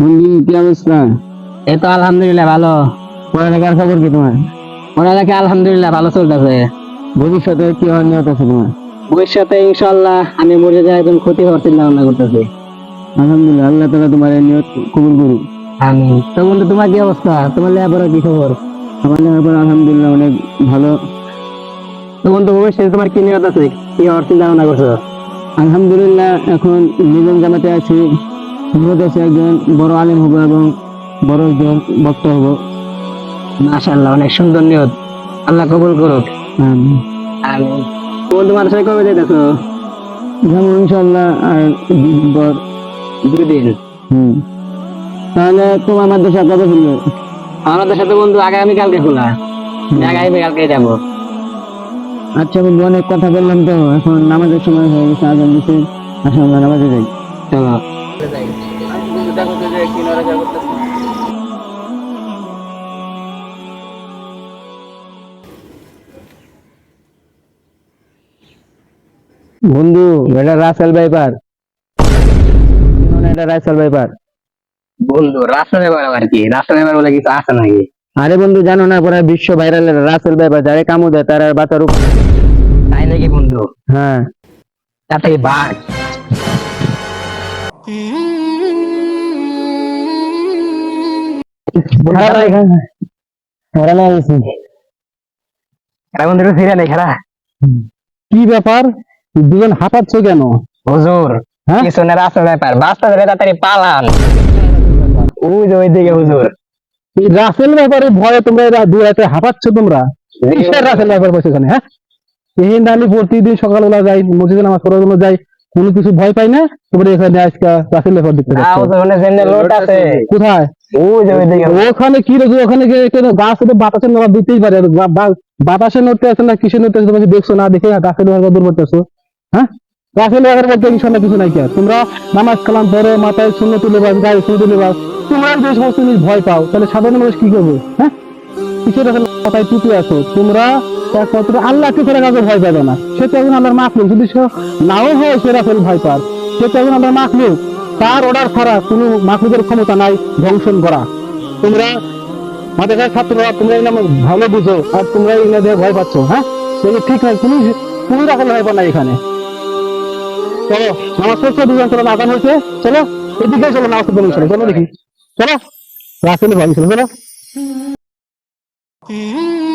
বন্ধু কি অবস্থা? এই তো আলহামদুলিল্লাহ ভালো। পড়ালেখার খবর কি তোমার? পড়ালেখা আলহামদুলিল্লাহ ভালো চলতেছে। ভবিষ্যতে কি হওয়ার নিয়ত আছে তোমার? ভবিষ্যতে ইনশাল্লাহ আমি মরে যাই একজন ক্ষতি হওয়ার চিন্তা ভাবনা করতেছি। আলহামদুলিল্লাহ আল্লাহ তালা তোমার এই নিয়ত কবুল করুক। আমি তো বন্ধু তোমার কি অবস্থা? তোমার লেখাপড়া কি খবর? আমার লেখাপড়া আলহামদুলিল্লাহ অনেক ভালো। তো বন্ধু ভবিষ্যতে তোমার কি নিয়ত আছে? কি হওয়ার চিন্তা ভাবনা করছ? আলহামদুলিল্লাহ এখন নিজাম জামাতে আছি। দেশে একজন বড় আলিম হব এবং বড় একজন বক্তা হব। মাশাআল্লাহ অনেক সুন্দর নিয়ত। আল্লাহ কবুল করুক। আমিন। কবে যেতেছো ইনশাল্লাহ আর দুদিন পর। দুই দিন হুম। তাহলে তোমার মাদ্রাসা কবে খুলবে আমাদের সাথে বন্ধু আগামী কালকে খোলা। আগামী কালকে যাব। আচ্ছা বন্ধু অনেক কথা বললাম তো। এখন নামাজের সময় হয়ে গেছে আজান দিতে। আসলে আমরা নামাজে যাই। চলো। বন্ধু এটা রাসেল ভাইপার। এটা রাসেল ভাইপার। বন্ধু রাসেল ব্যাপার আবার কি? রাস্তা ব্যাপার বলে কিছু আছে নাকি? আরে বন্ধু জানো না পরে বিশ্ব ভাইরাল রাসেল ভাইপার যারে কামু দেয় তার আর বাঁচার উপ- তাই নাকি বন্ধু? হ্যাঁ। তাতে বাঘ কি ব্যাপার? দুজন হাঁপাচ্ছ কেন? হুজুর হ্যাঁ? পিছনে রাস্তা ব্যাপার। বাস্তা ধরে তাড়াতাড়ি পালান। ওই যে ওইদিকে হুজুর। এই রাসেল ব্যাপারে ভয়ে তোমরা এরা দু হাতে হাঁপাচ্ছ তোমরা? রাসেল ব্যাপার বসে এখানে হ্যাঁ? এই না আমি প্রতিদিন সকালবেলা যাই মসজিদে নামাজ পড়ার জন্য যাই কোনো কিছু ভয় পাই না? তোমরা এখানে আজকে রাসেল ব্যাপার দেখতে না যাচ্ছ। হুজুর ওখানে যেমনি লোট আছে। কোথায়? ওখানে কি রে ওখানে গিয়ে গাছ হতে বাতাসের নড়া দিতেই পারে। আর বা- বা- বাতাসে নড়তে আছে না কিসে নড়তে আছে তুমি দেখছ না? দেখে গাছের লোহার দূর করতেছো। হ্যাঁ? গাছের লোহার মধ্যে কিছু না কিছু নাই কি আর? তোমরা নামাজ কালাম পড়ো মাথায় শূন্য তুলে বাস গায়ে শূন্য তুলে বাস তোমরা যে সমস্ত জিনিস ভয় পাও তাহলে সাধারণ মানুষ কি করবে? হ্যাঁ? কিসের মাথায় টুপি আছো। তোমরা একমাত্র আল্লাহকে ছাড়া কাউকে ভয় পাবে না। সে তো একজন আল্লাহর মাখলুক। যদি সে নাও হয়, সে রাসেল ভয় পার সে তো একজন আল্লাহর মাখলুক। তার অর্ডার ছাড়া কোনো মাখলুকের ক্ষমতা নাই, ধ্বংসন করা। তোমরা মাদ্রাসার ছাত্ররা, তোমরা এই ভালো বুঝো আর তোমরা না দিয়ে ভয় পাচ্ছ হ্যাঁ? সেগুলো ঠিক নয় কোনো কোনো রকম ভয় পায় না এখানে। চলো, নামাজ পড়ছো দুজন চলো আগান হয়েছে। চলো, এদিকে চলো, নামাজ চলো চলো দেখি। চলো, রাসেল ভাবি চলো চলো। Mm-hmm.